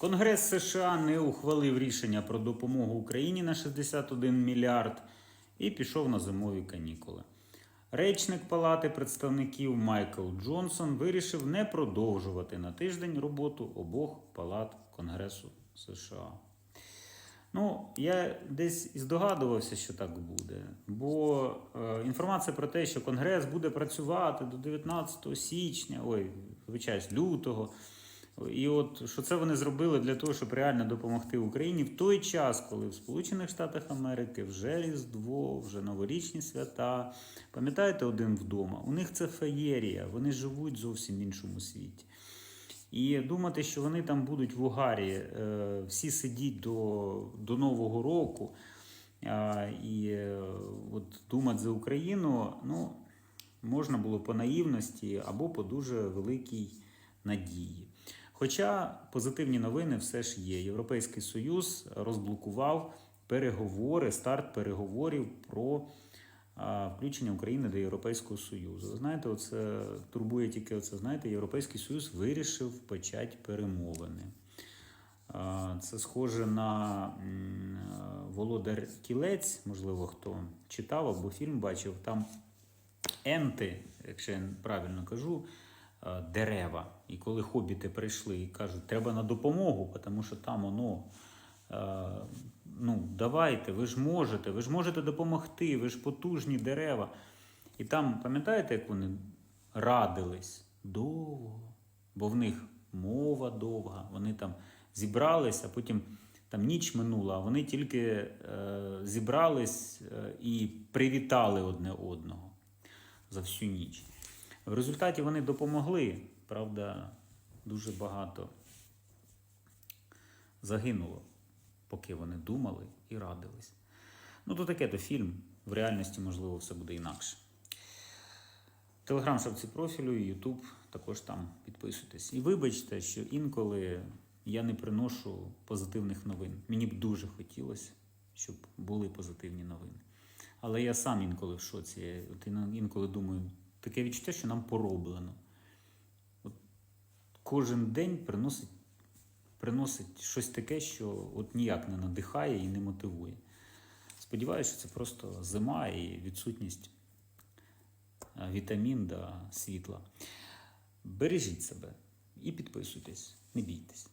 Конгрес США не ухвалив рішення про допомогу Україні на 61 мільярд і пішов на зимові канікули. Речник Палати представників Майкл Джонсон вирішив не продовжувати на тиждень роботу обох палат Конгресу США. Ну, я десь здогадувався, що так буде. Бо е, інформація про те, що Конгрес буде працювати до 19 січня, ой, вибачаюсь, лютого. І от що це вони зробили для того, щоб реально допомогти Україні в той час, коли в Сполучених Штатах Америки вже Різдво, вже новорічні свята. Пам'ятаєте один вдома? У них це феєрія, вони живуть зовсім в іншому світі. І думати, що вони там будуть в угарі, е, всі сидіть до, до Нового року і е, от думати за Україну, ну, можна було по наївності або по дуже великій надії. Хоча позитивні новини все ж є. Європейський Союз розблокував переговори, старт переговорів про включення України до Європейського Союзу. Знаєте, оце турбує тільки оце. Знаєте, Європейський Союз вирішив почати перемовини. Це схоже на Володар Кілець, можливо, хто читав або фільм бачив. Там енти, якщо я правильно кажу, дерева. І коли хобіти прийшли і кажуть, треба на допомогу, тому що там воно. е, Ну, давайте, ви ж можете, ви ж можете допомогти, ви ж потужні дерева. І там, пам'ятаєте, як вони радились довго, бо в них мова довга, вони там зібрались, а потім там ніч минула, а вони тільки е, зібрались е, і привітали одне одного за всю ніч. В результаті вони допомогли, правда, дуже багато загинуло, поки вони думали і радились. Ну, то таке то фільм. В реальності, можливо, все буде інакше. Телеграм шапці профілю, Ютуб також там підписуйтесь. І вибачте, що інколи я не приношу позитивних новин. Мені б дуже хотілося, щоб були позитивні новини. Але я сам інколи в шоці. От інколи думаю, таке відчуття, що нам пороблено. От кожен день приносить, приносить щось таке, що от ніяк не надихає і не мотивує. Сподіваюся, що це просто зима і відсутність е, вітамін та світла. Бережіть себе і підписуйтесь, не бійтесь.